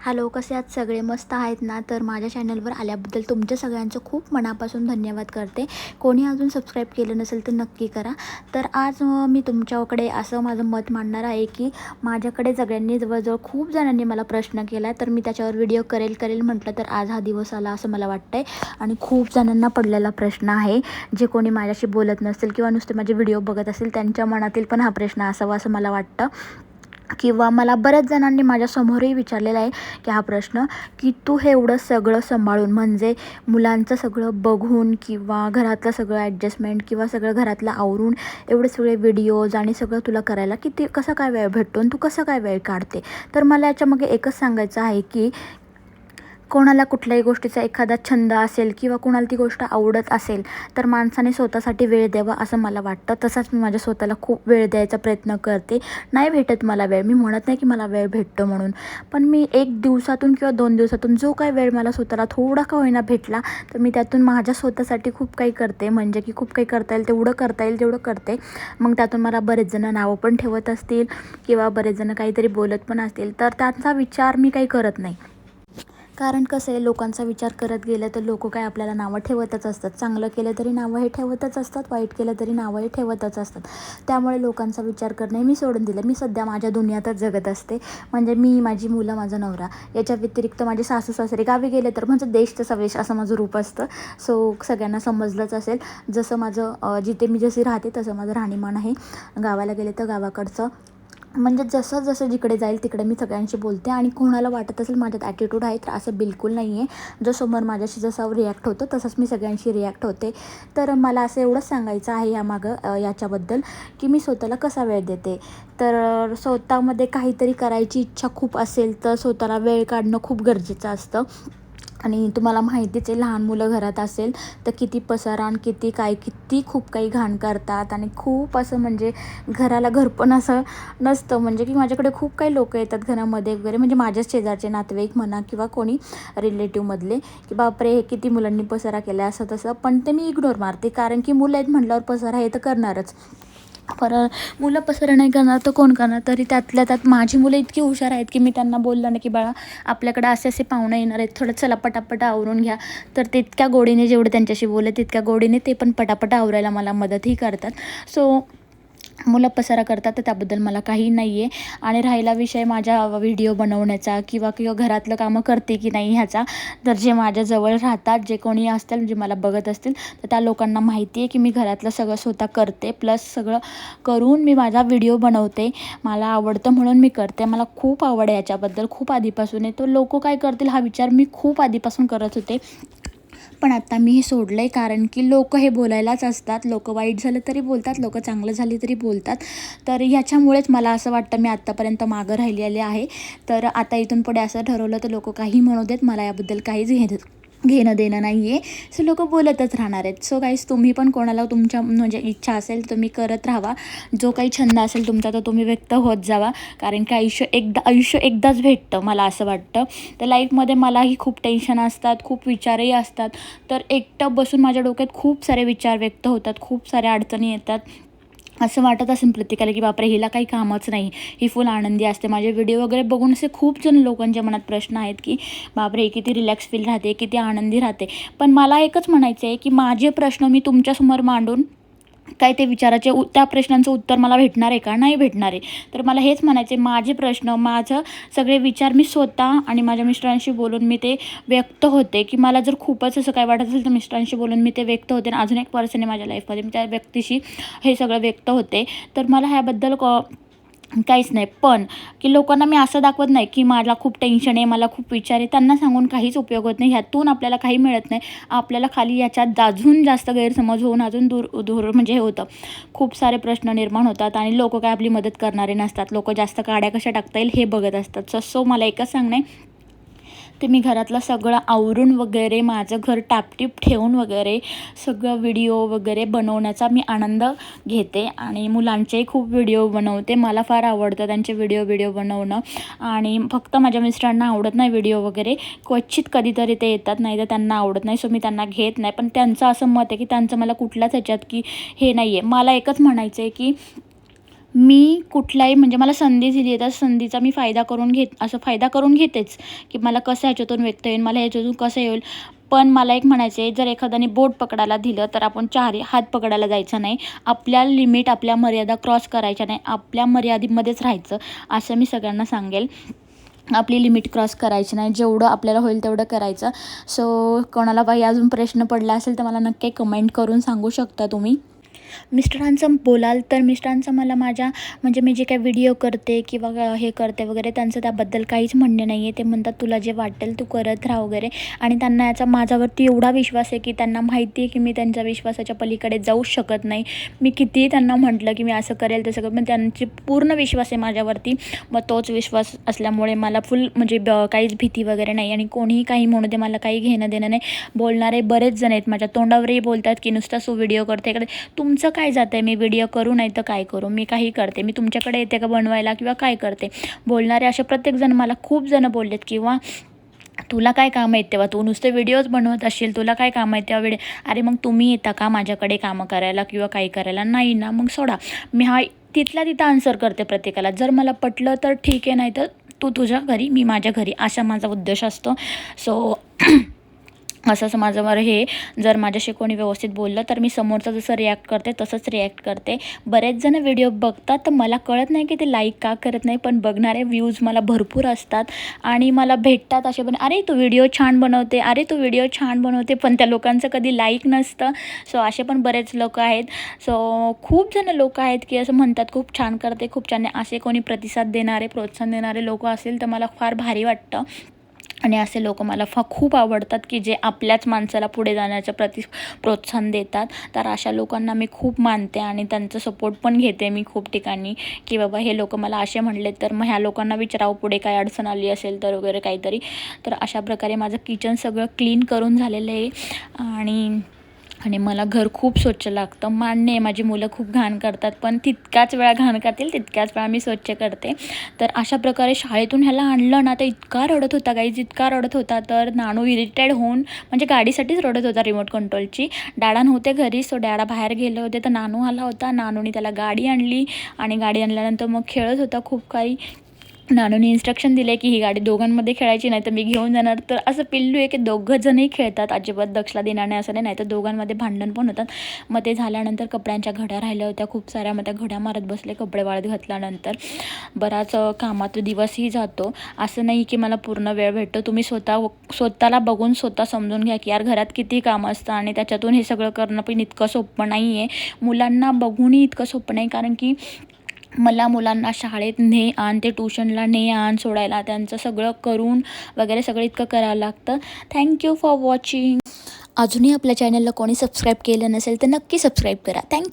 Hello कसे आहात? सगळे मस्त आहेत ना? तर माझ्या चॅनलवर आल्याबद्दल तुमच्या सगळ्यांचं खूप मनापासून धन्यवाद करते. कोणी अजून सबस्क्राईब केलं नसेल तर नक्की करा. तर आज मी तुमच्याकडे असं माझं मत मांडणार आहे की माझ्याकडे सगळ्यांनी जवळजवळ खूप जणांनी मला प्रश्न केला तर मी त्याच्यावर व्हिडिओ करेल करेल म्हटलं तर आज हा दिवस आला असं मला वाटतं आहे आणि खूप जणांना पडलेला प्रश्न आहे. जे कोणी माझ्याशी बोलत नसेल किंवा नुसते माझे व्हिडिओ बघत असेल त्यांच्या मनातील पण हा प्रश्न असावा असं मला वाटतं. किंवा मला बऱ्याच जणांनी माझ्यासमोरही विचारलेला आहे की हा प्रश्न की तू हे एवढं सगळं सांभाळून म्हणजे मुलांचं सगळं बघून किंवा घरातलं सगळं ॲडजस्टमेंट किंवा सगळं घरातलं आवरून एवढे सगळे व्हिडिओज आणि सगळं तुला करायला किती कसं काय वेळ भेटतो आणि तू कसं काय वेळ काढते? तर मला याच्यामागे एकच सांगायचं आहे की कोणाला कुठल्याही गोष्टीचा एखादा छंद असेल किंवा कोणाला ती गोष्ट आवडत असेल तर माणसाने स्वतःसाठी वेळ द्यावा असं मला वाटतं. तसाच मी माझ्या स्वतःला खूप वेळ द्यायचा प्रयत्न करते. नाही भेटत मला वेळ. मी म्हणत नाही की मला वेळ भेटतो म्हणून. पण मी एक दिवसातून किंवा दोन दिवसातून जो काही वेळ मला स्वतःला थोडा का होईना भेटला तर मी त्यातून माझ्या स्वतःसाठी खूप काही करते. म्हणजे की खूप काही करता येईल तेवढं करता येईल तेवढं करते. मग त्यातून मला बरेच जण नावं पण ठेवत असतील किंवा बरेच जण काहीतरी बोलत पण असतील तर त्यांचा विचार मी काही करत नाही. कारण कसं आहे लोकांचा विचार करत गेलं तर लोक काय आपल्याला नावं ठेवतच असतात. चांगलं केलं तरी नावं हे ठेवतच असतात वाईट केलं तरी नावं हे ठेवतच असतात. त्यामुळे लोकांचा विचार करणे मी सोडून दिलं. मी सध्या माझ्या दुनियातच जगत असते. म्हणजे मी माझी मुलं माझा नवरा याच्या व्यतिरिक्त माझे सासू सासरे गावी गेले तर म्हणजे देश तर सवेश असं माझं रूप असतं. सो सगळ्यांना समजलंच असेल. जसं माझं जिथे मी जशी राहते तसं माझं राहणीमान आहे. गावाला गेले तर गावाकडचं म्हणजे जसं जसं जिकडे जाईल तिकडे मी सगळ्यांशी बोलते आणि कोणाला वाटत असेल माझ्यात ॲटिट्यूड आहे तर असं बिलकुल नाही आहे जो समोर माझ्याशी जसं रिॲक्ट होतं तसंच मी सगळ्यांशी रिॲक्ट होते. तर मला असं एवढंच सांगायचं आहे यामागं याच्याबद्दल की मी स्वतःला कसा वेळ देते. तर स्वतःमध्ये काहीतरी करायची इच्छा खूप असेल तर स्वतःला वेळ काढणं खूप गरजेचं असतं. आणि तुम्हाला माहितीच आहे लहान मुलं घरात असेल तर किती पसारा आणि किती काय किती खूप काही घाण करतात. आणि खूप असं म्हणजे घराला घर पण असं नसतं. म्हणजे की माझ्याकडे खूप काही लोक येतात घरामध्ये वगैरे. म्हणजे माझ्याच शेजारचे नातेवाईक म्हणा किंवा कोणी रिलेटिव्हमधले की बापरे हे किती मुलांनी पसारा केला असं तसं. पण ते मी इग्नोर मारते. कारण की मुलं आहेत म्हटल्यावर पसारा हे तर करणारच. पर मुलं पसरं नाही करणार तर कोण करणार? तरी त्यातल्या त्यात माझी मुलं इतकी हुशार आहेत की मी त्यांना बोललं ना की बाळा आपल्याकडे असे असे पाहुणे येणार आहेत. थोडं चला पटापट आवरून घ्या. तर तितक्या गोडीने जेवढं त्यांच्याशी बोलले तितक्या गोडीने ते पण पटापट आवरायला मला मदतही करतात. सो मुलं पसारा करतात तर त्याबद्दल मला काही नाही आहे आणि राहिला विषय माझ्या व्हिडिओ बनवण्याचा किंवा किंवा घरातलं कामं करते की नाही ह्याचा तर जे माझ्याजवळ राहतात जे कोणी असतील जे मला बघत असतील तर त्या लोकांना माहिती आहे की मी घरातलं सगळं स्वतः करते. प्लस सगळं करून मी माझा व्हिडिओ बनवते. मला आवडतं म्हणून मी करते. मला खूप आवड आहे याच्याबद्दल. खूप आधीपासून आहे. तो लोक काय करतील हा विचार मी खूप आधीपासून करत होते. पण आता मी हे सोडलं आहे कारण की लोक हे बोलायलाच असतात. लोक वाईट झालं तरी बोलतात लोक चांगलं झाली तरी बोलतात. तर ह्याच्यामुळेच मला असं वाटतं मी आत्तापर्यंत मागं राहिलेले आहे. तर आता इथून पुढे असं ठरवलं तर लोक काही म्हणू देत. मला याबद्दल काहीच घेत घेणं देणं नाही आहे सो लोक बोलतच राहणार आहेत. सो काहीच तुम्ही पण कोणाला तुमच्या म्हणजे इच्छा असेल तुम्ही करत राहावा. जो काही छंद असेल तुमचा तर तुम्ही व्यक्त होत जावा. कारण की आयुष्य एकदा आयुष्य एकदाच भेटतं मला असं वाटतं. तर लाईफमध्ये मलाही खूप टेन्शन असतात खूप विचारही असतात. तर एकटं बसून माझ्या डोक्यात खूप सारे विचार व्यक्त होतात खूप साऱ्या अडचणी येतात. असं वाटत असेल प्रत्येकाला की बापरे हिला काही कामच नाही. ही फुल आनंदी असते. माझे व्हिडिओ वगैरे बघून असे खूप जण लोकांच्या मनात प्रश्न आहेत की बापरे किती रिलॅक्स फील राहते किती आनंदी राहते. पण मला एकच म्हणायचं आहे की माझे प्रश्न मी तुमच्यासमोर मांडून काय ते विचाराचे उ त्या प्रश्नांचं उत्तर मला भेटणार आहे का? नाही भेटणार आहे. तर मला हेच म्हणायचे माझे प्रश्न माझं सगळे विचार मी स्वतः आणि माझ्या मिस्टरांशी बोलून मी ते व्यक्त होते. की मला जर खूपच असं काय वाटत असेल तर मिस्टरांशी बोलून मी ते व्यक्त होते. आणि अजून एक पर्सन आहे माझ्या लाईफमध्ये मी त्या व्यक्तीशी हे सगळं व्यक्त होते. तर मला ह्याबद्दल क काहीच नाही. पण की लोकांना मी असं दाखवत नाही की मला खूप टेन्शन आहे मला खूप विचार आहे. त्यांना सांगून काहीच उपयोग होत नाही. ह्यातून आपल्याला काही मिळत नाही. आपल्याला खाली याच्यात अजून जास्त गैरसमज होऊन अजून दूर दूर म्हणजे हे होतं. खूप सारे प्रश्न निर्माण होतात आणि लोक काय आपली मदत करणारे नसतात. लोक जास्त काड्या कशा टाकता येईल हे बघत असतात. सो सो मला एकच सांगणं आहे ते मी घरातलं सगळं आवरून वगैरे माझं घर टापटीप ठेवून वगैरे सगळं व्हिडिओ वगैरे बनवण्याचा मी आनंद घेते आणि मुलांचेही खूप व्हिडिओ बनवते. मला फार आवडतं त्यांचे व्हिडिओ व्हिडिओ बनवणं आणि फक्त माझ्या मिस्टरांना आवडत नाही व्हिडिओ वगैरे. क्वचित कधीतरी ते येतात नाही तर त्यांना आवडत नाही सो मी त्यांना घेत नाही. पण त्यांचं असं मत आहे की त्यांचं मला कुठल्याच ह्याच्यात की हे नाही आहे मला एकच म्हणायचं आहे की मी कुठलाही म्हणजे मला संधी दिली आहे त्या संधीचा मी फायदा करून घेत असं फायदा करून घेतेच. की मला कसं ह्याच्यातून व्यक्त येईल मला ह्याच्यातून कसं येईल. पण मला एक म्हणायचं आहे जर एखाद्याने बोट पकडायला दिलं तर आपण चार हात पकडायला जायचं नाही. आपल्या लिमिट आपल्या मर्यादा क्रॉस करायच्या नाही. आपल्या मर्यादेमध्येच राहायचं असं मी सगळ्यांना सांगेल. आपली लिमिट क्रॉस करायची नाही. जेवढं आपल्याला होईल तेवढं करायचं. सो कोणाला बाई अजून प्रश्न पडला असेल तर मला नक्की कमेंट करून सांगू शकता तुम्ही. मिस्टरांचं बोलाल तर मिस्टरांचं मला माझ्या म्हणजे मी जे काही व्हिडिओ करते किंवा हे करते वगैरे त्यांचं त्याबद्दल काहीच म्हणणे नाही आहे. ते म्हणतात तुला जे वाटेल तू करत राहा वगैरे. आणि त्यांना याचा माझ्यावरती एवढा विश्वास आहे की त्यांना माहिती आहे की मी त्यांच्या विश्वासाच्या पलीकडे जाऊच शकत नाही. मी कितीही त्यांना म्हटलं की मी असं करेल तसं करेल पण त्यांची पूर्ण विश्वास आहे माझ्यावरती. मग तोच विश्वास असल्यामुळे मला फुल म्हणजे ब काहीच भीती वगैरे नाही आणि कोणीही काही म्हणू दे मला काही घेणं देणं नाही. बोलणारे बरेच जण आहेत माझ्या. तोंडावरही बोलतात की नुसता सो व्हिडिओ करते. इकडे तुमचं काय जातं आहे मी व्हिडिओ करू नाही तर काय करू? मी काही करते. मी तुमच्याकडे येते का बनवायला किंवा काय करते? बोलणारे असे प्रत्येकजण मला खूप जण बोललेत किंवा तुला काय काम आहेत तेव्हा? तू नुसते व्हिडिओज बनवत असशील तुला काय काम आहे तेव्हा? व्हिडिओ अरे मग तुम्ही येता का माझ्याकडे कामं करायला किंवा काही करायला? नाही ना मग सोडा. मी हा तिथला तिथं आन्सर करते प्रत्येकाला. जर मला पटलं तर ठीक आहे नाही तर तू तुझ्या घरी मी माझ्या घरी. असा माझा उद्देश असतो. सो असंच माझं बरं हे जर माझ्याशी कोणी व्यवस्थित बोललं तर मी समोरचं जसं रिॲक्ट करते तसंच रिॲक्ट करते. बरेच जण व्हिडिओ बघतात तर मला कळत नाही की ते लाईक का करत नाही पण बघणारे व्ह्यूज मला भरपूर असतात. आणि मला भेटतात असे पण अरे तू व्हिडिओ छान बनवते अरे तू व्हिडिओ छान बनवते. पण त्या लोकांचं कधी लाईक नसतं. सो असे पण बरेच लोक आहेत. सो खूप जण लोक आहेत की असं म्हणतात खूप छान करते खूप छान. असे कोणी प्रतिसाद देणारे प्रोत्साहन देणारे लोक असेल तर मला फार भारी वाटतं. आणि असे लोक मला फा खूप आवडतात की जे आपल्याच माणसाला पुढे जाण्याचं प्रति प्रोत्साहन देतात. तर अशा लोकांना मी खूप मानते आणि त्यांचं सपोर्ट पण घेते मी खूप ठिकाणी की बाबा हे लोक मला असे म्हणले तर मग ह्या लोकांना विचारावं पुढे काय अडचण आली असेल तर वगैरे काहीतरी. तर अशा प्रकारे माझं किचन सगळं क्लीन करून झालेलं आहे. आणि आणि मला घर खूप स्वच्छ लागतं. मान्य आहे माझी मुलं खूप घाण करतात पण तितक्याच वेळा घाण करतील तितक्याच वेळा मी स्वच्छ करते. तर अशा प्रकारे शाळेतून ह्याला आणलं ना तर इतका रडत होता गाईज इतका रडत होता. तर नाणू इरिटेड होऊन म्हणजे गाडीसाठीच रडत होता रिमोट कंट्रोलची डॅडा नव्हते घरी सो डॅडा बाहेर गेले होते. तर नानू आला होता. नानूने त्याला गाडी आणली आणि गाडी आणल्यानंतर मग खेळत होता खूप काही. नानूने इन्स्ट्रक्शन दिले की ही गाडी दोघांमध्ये खेळायची नाही तर मी घेऊन जाणार. तर असं पिल्लू आहे की दोघंजणही खेळतात. अजिबात दक्षला देणार नाही असं नाही नाही तर दोघांमध्ये भांडण पण होतात. मग ते झाल्यानंतर कपड्यांच्या घड्या राहिल्या होत्या खूप साऱ्या. मग त्या घड्या मारत बसले कपडे वाळत घातल्यानंतर. बराच कामात दिवसही जातो. असं नाही की मला पूर्ण वेळ भेटतो. तुम्ही स्वतः स्वतःला बघून स्वतः समजून घ्या की यार घरात किती कामं असतं आणि त्याच्यातून हे सगळं करणं पण इतकं सोपं नाही आहे मुलांना बघूनही इतकं सोपं नाही कारण की मला मुलांना शाळेत ने आण ते ट्यूशनला ने आण सोडायला त्यांचं सगळं करून वगैरे सगळं इतकं करावं लागतं. थँक्यू फॉर वॉचिंग अजूनही आपल्या चॅनलला कोणी सबस्क्राईब केलं नसेल तर नक्की सबस्क्राईब करा. थँक्यू